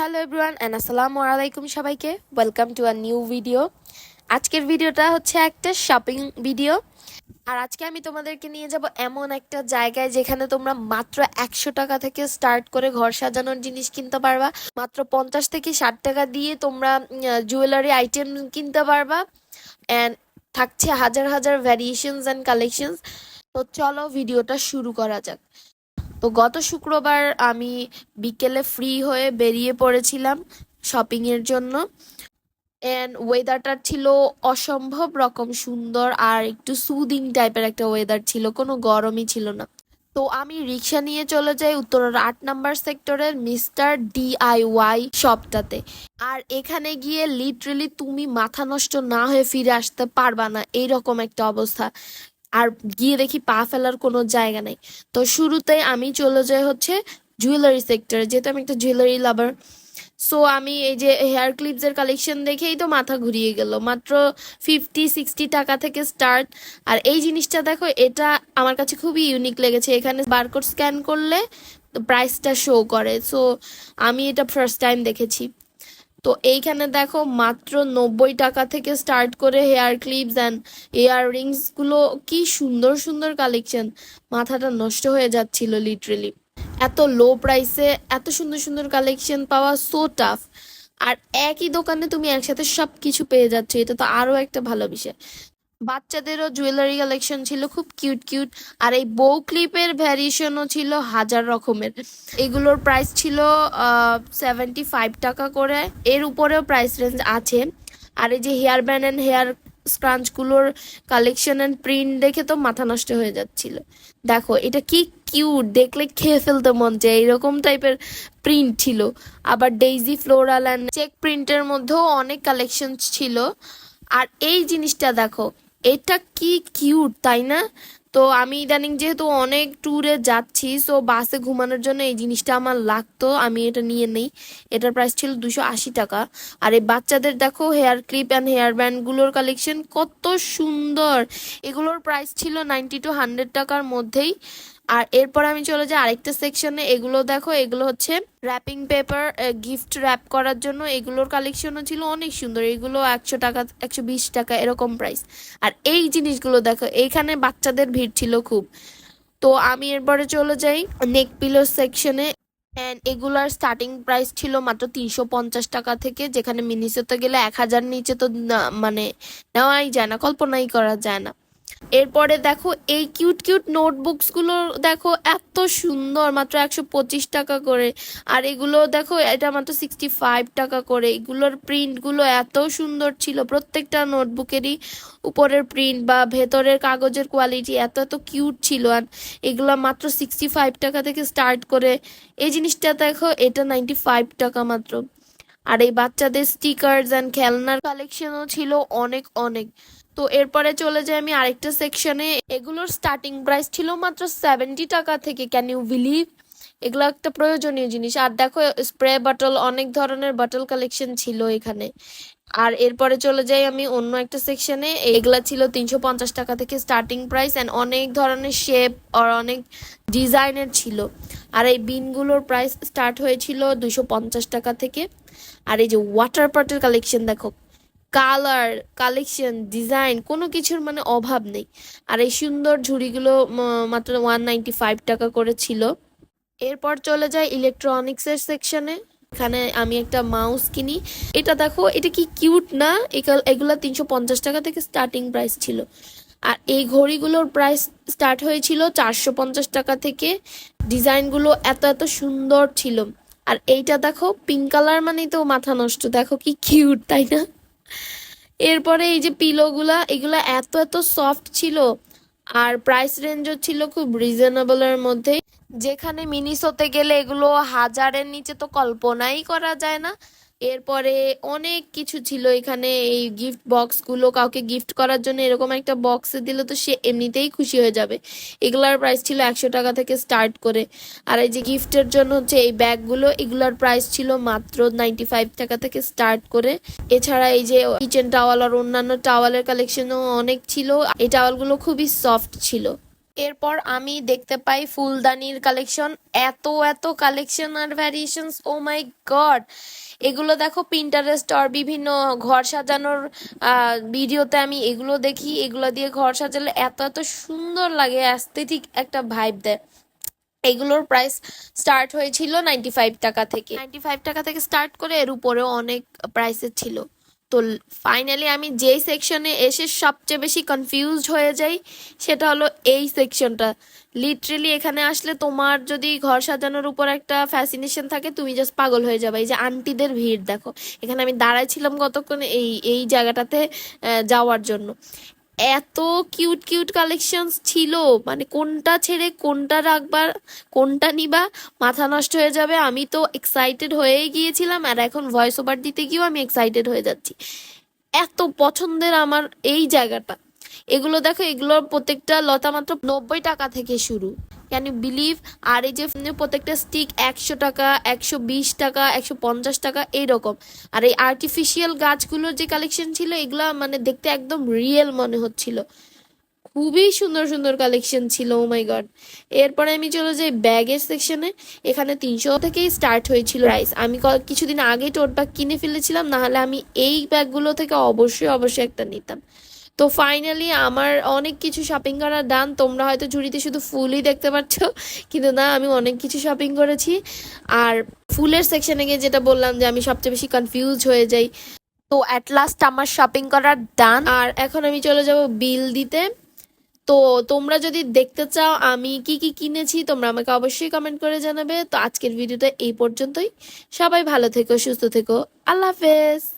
Hello everyone and আসসালামু আলাইকুম সবাইকে। Welcome to a new video আজকের ভিডিওটা হচ্ছে একটা শপিং ভিডিও আর আজকে আমি তোমাদেরকে নিয়ে যাব এমন একটা জায়গায় যেখানে তোমরা মাত্র একশো টাকা থেকে স্টার্ট করে ঘর সাজানোর জিনিস কিনতে পারবা। মাত্র পঞ্চাশ থেকে ষাট টাকা দিয়ে তোমরা জুয়েলারি আইটেম কিনতে পারবা। অ্যান্ড থাকছে হাজার হাজার ভ্যারিয়েশনস অ্যান্ড কালেকশনস তো চলো ভিডিওটা শুরু করা যাক। তো গত শুক্রবার আমি বিকেলে ফ্রি হয়ে বেরিয়ে পড়েছিলাম শপিং এর জন্য। এন্ড ওয়েদারটা ছিল অসম্ভব রকম সুন্দর আর একটু সুদিং টাইপের একটা ওয়েদার ছিল, কোনো গরমই ছিল না। তো আমি রিক্সা নিয়ে চলে যাই উত্তরের আট নাম্বার সেক্টরের মিস্টার ডিআইওয়াই শপটাতে আর এখানে গিয়ে লিটারেলি তুমি মাথা নষ্ট না হয়ে ফিরে আসতে পারবা না, এইরকম একটা অবস্থা। আর গিয়ে দেখি পা ফেলার কোনো জায়গা নেই। তো শুরুতে আমি চলে যাই হচ্ছে জুয়েলারি সেক্টরে যেহেতু আমি একটা জুয়েলারি লাভার সো আমি এই যে হেয়ার ক্লিপসের কালেকশন দেখেই তো মাথা ঘুরিয়ে গেল। মাত্র ফিফটি সিক্সটি টাকা থেকে স্টার্ট আর এই জিনিসটা দেখো, এটা আমার কাছে খুবই ইউনিক লেগেছে। এখানে বারকোড স্ক্যান করলে প্রাইসটা শো করে। সো আমি এটা ফার্স্ট টাইম দেখেছি। তো এইখানে দেখো মাত্র নব্বই টাকা থেকে স্টার্ট করে হেয়ার ক্লিপস অ্যান্ড ইয়ারগুলো কি সুন্দর সুন্দর কালেকশন মাথাটা নষ্ট হয়ে যাচ্ছিল লিটারেলি এত লো প্রাইসে এত সুন্দর সুন্দর কালেকশন পাওয়া সো টাফ আর একই দোকানে তুমি একসাথে সব কিছু পেয়ে যাচ্ছ, এটা তো আরও একটা ভালো বিষয়। বাচ্চাদেরও জুয়েলারি কালেকশন ছিল, খুব কিউট কিউট আর এই বউ ক্লিপের ভ্যারিয়েশনও ছিল হাজার রকমের। এগুলোর প্রাইস ছিল সেভেন্টি ফাইভ টাকা করে। এর উপরেও প্রাইস রেঞ্জ আছে। আর এই যে হেয়ার ব্যান্ড অ্যান্ড হেয়ার স্ক্রাঞ্চগুলোর কালেকশন অ্যান্ড প্রিন্ট দেখে তো মাথা নষ্ট হয়ে যাচ্ছিল। দেখো, এটা কি কিউট দেখলে খেয়ে ফেলতে মন চায় এইরকম টাইপের প্রিন্ট ছিল। আবার ডেইজি ফ্লোরাল অ্যান্ড চেক প্রিন্টের মধ্যেও অনেক কালেকশন ছিল। আর এই জিনিসটা দেখো এটা কি কিউট তাই না? তো আমি ইদানিং যেহেতু অনেক ট্যুরে যাচ্ছি সো বাসে ঘুমানোর জন্য এই জিনিসটা আমার লাগতো, আমি এটা নিয়ে নেই। এটার প্রাইস ছিল দুশো আশি টাকা। আর এই বাচ্চাদের দেখো হেয়ার ক্লিপ অ্যান্ড হেয়ার ব্যান্ডগুলোর কালেকশন কত সুন্দর। এগুলোর প্রাইস ছিল নাইনটি টু হান্ড্রেড টাকার মধ্যেই। আর এরপর আমি চলে যাই আরেকটা সেকশনে এগুলো দেখো, এগুলো হচ্ছে র্যাপিং পেপার গিফট র্যাপ করার জন্য। এগুলোর কালেকশনও ছিল অনেক সুন্দর। এগুলো একশো টাকা, একশো বিশ টাকা এরকম প্রাইস আর এই জিনিসগুলো দেখো, এইখানে বাচ্চাদের ভিড় ছিল খুব। তো আমি এরপরে চলে যাই নেক পিলো সেকশনে অ্যান্ড এগুলার স্টার্টিং প্রাইস ছিল মাত্র তিনশো পঞ্চাশ টাকা থেকে, যেখানে মিনিসোতে গেলে এক হাজার নিচে তো মানে নেওয়াই যায় না, কল্পনাই করা যায় না। এরপরে দেখো এই কিউট কিউট নোটবুকসগুলো দেখো এত সুন্দর, মাত্র একশো পঁচিশ টাকা করে। আর এগুলো দেখো, এটা মাত্র সিক্সটি ফাইভ টাকা করে। এগুলোর প্রিন্টগুলো এত সুন্দর ছিল, প্রত্যেকটা নোটবুকেরই উপরের প্রিন্ট বা ভেতরের কাগজের কোয়ালিটি এত এত কিউট ছিল। আর এগুলো মাত্র সিক্সটি ফাইভ টাকা থেকে স্টার্ট করে। এই জিনিসটা দেখো, এটা নাইনটি ফাইভ টাকা মাত্র। আর এই বাচ্চাদের স্টিকার্স অ্যান্ড খেলনার কালেকশনও ছিল অনেক অনেক। তো এরপরে চলে যাই আমি আরেকটা সেকশনে এগুলোর স্টার্টিং প্রাইস ছিল মাত্র সেভেন্টি টাকা থেকে। ক্যান ইউ বিলিভ এগুলো একটা প্রয়োজনীয় জিনিস। আর দেখো স্প্রে বটল অনেক ধরনের বটল কালেকশন ছিল এখানে। আর এরপরে চলে যাই আমি অন্য একটা সেকশনে এগুলা ছিল তিনশো পঞ্চাশ টাকা থেকে স্টার্টিং প্রাইস অ্যান্ড অনেক ধরনের শেপ আর অনেক ডিজাইনের ছিল। আর এই বিনগুলোর প্রাইস স্টার্ট হয়েছিল দুশো পঞ্চাশ টাকা থেকে। আর এই যে ওয়াটার পটের কালেকশন দেখো কালার কালেকশন ডিজাইন কোনো কিছুর মানে অভাব নেই। আর এই সুন্দর ঝুড়িগুলো মাত্র ওয়ান নাইনটি ফাইভ টাকা করে ছিল। এরপর চলে যায় ইলেকট্রনিক্সের সেকশনে এখানে আমি একটা মাউস কিনি। এটা দেখো, এটা কি কিউট না? এগুলো তিনশো পঞ্চাশ টাকা থেকে স্টার্টিং প্রাইস ছিল। আর এই ঘড়িগুলোর প্রাইস স্টার্ট হয়েছিল চারশো পঞ্চাশ টাকা থেকে। ডিজাইনগুলো এত এত সুন্দর ছিল। আর এইটা দেখো পিঙ্ক কালার মানেই তো মাথা নষ্ট। দেখো কি কিউট তাই না? এরপরে এই যে পিলোগুলা, এগুলা এত এত সফট ছিল আর প্রাইস রেঞ্জও ছিল খুব রিজনেবলের মধ্যে। যেখানে মিনিসোতে গেলে এগুলো হাজারের নিচে তো কল্পনাই করা যায় না। এরপরে অনেক কিছু ছিল এখানে, এই গিফট বক্সগুলো কাউকে গিফট করার জন্য এরকম একটা বক্সে দিলে তো সে এমনিতেই খুশি হয়ে যাবে। এগুলার প্রাইস ছিল একশো টাকা থেকে স্টার্ট করে। আর এই যে গিফটের জন্য হচ্ছে এই ব্যাগগুলো এগুলার প্রাইস ছিল মাত্র নাইনটি ফাইভ টাকা থেকে স্টার্ট করে। এছাড়া এই যে কিচেন টাওয়াল আর অন্যান্য টাওয়ালের কালেকশনও অনেক ছিল। এই টাওয়ালগুলো খুবই সফট ছিল। এরপর আমি দেখতে পাই ফুলদানির কালেকশন এত এত কালেকশন আর ভ্যারিয়েশনস ও মাই গড এগুলো দেখো পিন্টারেস্ট আর বিভিন্ন ঘর সাজানোর ভিডিওতে আমি এগুলো দেখি। এগুলো দিয়ে ঘর সাজালে এত এত সুন্দর লাগে অ্যাস্থেটিক একটা ভাইব দেয়। এগুলোর প্রাইস স্টার্ট হয়েছিল নাইনটি ফাইভ টাকা থেকে। নাইনটি ফাইভ টাকা থেকে স্টার্ট করে এর উপরেও অনেক প্রাইসের ছিল। তো ফাইনালি আমি যেই সেকশনে এসে সবচেয়ে বেশি কনফিউজড হয়ে যাই, সেটা হলো এই সেকশনটা লিটারেলি এখানে আসলে তোমার যদি ঘর সাজানোর উপর একটা ফ্যাসিনেশন থাকে, তুমি জাস্ট পাগল হয়ে যাবে। এই যে আন্টিদের ভিড়, দেখো। এখানে আমি দাঁড়াইছিলাম কতক্ষণ এই এই জায়গাটাতে যাওয়ার জন্য। এত কিউট কিউট কালেকশনস ছিল। মানে কোনটা ছেড়ে কোনটা রাখবার, কোনটা নিবা, মাথা নষ্ট হয়ে যাবে। আমি তো এক্সাইটেড হয়ে গিয়েছিলাম আর এখন ভয়েস ওভার দিতে গিয়েও আমি এক্সাইটেড হয়ে যাচ্ছি। এত পছন্দের আমার এই জায়গাটা। এগুলো দেখো, এগুলোর প্রত্যেকটা লতা মাত্র নব্বই টাকা থেকে শুরু। ইউ বিলিভ আর এই যে প্রত্যেকটা স্টিক একশো টাকা, একশো বিশ টাকা, একশো পঞ্চাশ টাকা এইরকম আর এই আর্টিফিশিয়াল গাছগুলোর যে কালেকশন ছিল, এগুলা মানে দেখতে একদম রিয়েল মনে হচ্ছিল। খুবই সুন্দর সুন্দর কালেকশন ছিল ও মাই গড এরপরে আমি চলে যাই ব্যাগের সেকশনে এখানে তিনশো থেকেই স্টার্ট হয়েছিল রাইস আমি কিছুদিন আগে টোট ব্যাগ কিনে ফেলেছিলাম, নাহলে আমি এই ব্যাগগুলো থেকে অবশ্যই অবশ্যই একটা নিতাম। তো ফাইনালি আমার অনেক কিছু শপিং করার ডান তোমরা হয়তো ঝুড়িতে শুধু ফুলই দেখতে পাচ্ছ, কিন্তু না, আমি অনেক কিছু শপিং করেছি। আর ফুলের সেকশনে গিয়ে যেটা বললাম যে আমি সবচেয়ে বেশি কনফিউজ হয়ে যাই। তো অ্যাট লাস্ট আমার শপিং করার ডান আর এখন আমি চলে যাব বিল দিতে। তো তোমরা যদি দেখতে চাও আমি কি কি কিনেছি, তোমরা আমাকে অবশ্যই কমেন্ট করে জানাবে। তো আজকের ভিডিওটা এই পর্যন্তই। সবাই ভালো থেকো, সুস্থ থেকো। আল্লাহ হাফেজ।